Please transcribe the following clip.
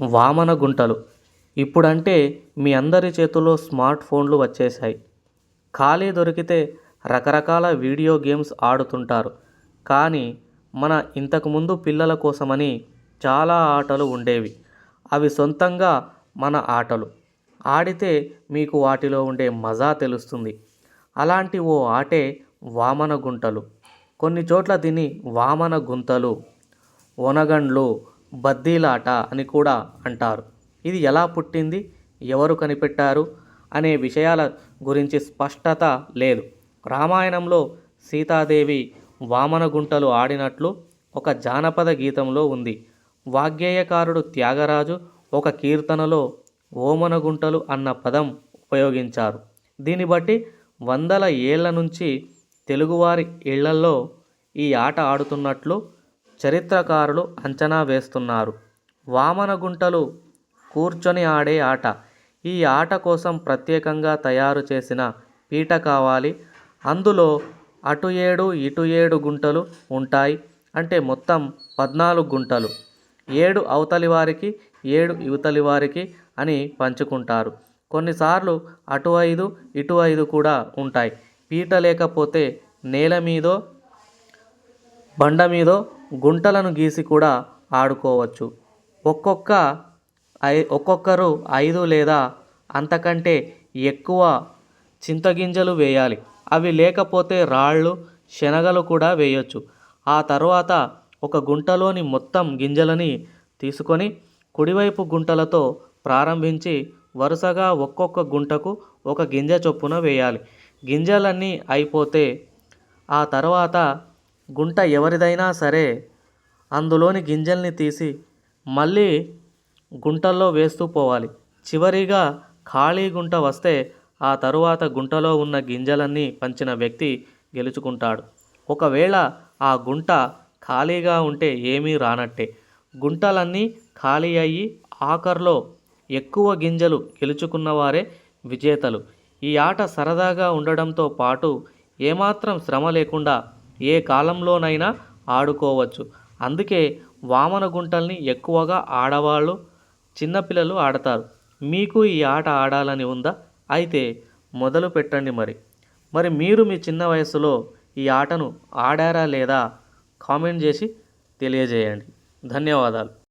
వామన గుంటలు. ఇప్పుడంటే మీ అందరి చేతుల్లో స్మార్ట్ ఫోన్లు వచ్చేసాయి ఖాళీ దొరికితే రకరకాల వీడియో గేమ్స్ ఆడుతుంటారు. కానీ మన ఇంతకుముందు పిల్లల కోసమని చాలా ఆటలు ఉండేవి. అవి సొంతంగా మన ఆటలు. ఆడితే మీకు వాటిలో ఉండే మజా తెలుస్తుంది. అలాంటి ఓ ఆటే వామన గుంటలు. కొన్ని చోట్ల దీన్ని వామన గుంతలు ఒనగండ్లు బద్దీలాట అని కూడా అంటారు. ఇది ఎలా పుట్టింది? ఎవరు కనిపెట్టారు? అనే విషయాల గురించి స్పష్టత లేదు. రామాయణంలో సీతాదేవి వామన గుంటలు ఆడినట్లు ఒక జానపద గీతంలో ఉంది. వాగ్గేయకారుడు త్యాగరాజు ఒక కీర్తనలో ఓమన గుంటలు అన్న పదం ఉపయోగించారు. దీన్ని బట్టి వందల ఏళ్ళ నుంచి తెలుగువారి ఇళ్ళలో ఈ ఆట ఆడుతున్నట్లు చరిత్రకారులు అంచనా వేస్తున్నారు. వామన గుంటలు కూర్చొని ఆడే ఆట. ఈ ఆట కోసం ప్రత్యేకంగా తయారు చేసిన పీట కావాలి. అందులో అటు ఏడు ఇటు ఏడు గుంటలు ఉంటాయి. అంటే మొత్తం పద్నాలుగు గుంటలు. ఏడు అవతలి వారికి ఏడు ఇవతలి వారికి అని పంచుకుంటారు. కొన్నిసార్లు అటు ఐదు ఇటు ఐదు కూడా ఉంటాయి. పీట లేకపోతే నేల మీదో బండ మీదో గుంటలను గీసి కూడా ఆడుకోవచ్చు. ఒక్కొక్క ఐ ఒక్కొక్కరు ఐదు లేదా అంతకంటే ఎక్కువ చింతగింజలు వేయాలి. అవి లేకపోతే రాళ్ళు శనగలు కూడా వేయొచ్చు. ఆ తర్వాత ఒక గుంటలోని మొత్తం గింజలని తీసుకొని కుడివైపు గుంటలతో ప్రారంభించి వరుసగా ఒక్కొక్క గుంటకు ఒక గింజ చొప్పున వేయాలి. గింజలన్నీ అయిపోతే ఆ తర్వాత గుంట ఎవరిదైనా సరే అందులోని గింజల్ని తీసి మళ్ళీ గుంటల్లో వేస్తూ పోవాలి. చివరిగా ఖాళీ గుంట వస్తే ఆ తరువాత గుంటలో ఉన్న గింజలన్నీ పంచిన వ్యక్తి గెలుచుకుంటాడు. ఒకవేళ ఆ గుంట ఖాళీగా ఉంటే ఏమీ రానట్టే. గుంటలన్నీ ఖాళీ అయ్యి ఆఖర్లో ఎక్కువ గింజలు గెలుచుకున్నవారే విజేతలు. ఈ ఆట సరదాగా ఉండడంతో పాటు ఏమాత్రం శ్రమ లేకుండా ఏ కాలంలోనైనా ఆడుకోవచ్చు. అందుకే వామన గుంటల్ని ఎక్కువగా ఆడవాళ్ళు చిన్నపిల్లలు ఆడతారు. మీకు ఈ ఆట ఆడాలని ఉందా? అయితే మొదలు పెట్టండి మరి. మరి మీరు మీ చిన్న వయసులో ఈ ఆటను ఆడారా లేదా కామెంట్ చేసి తెలియజేయండి. ధన్యవాదాలు.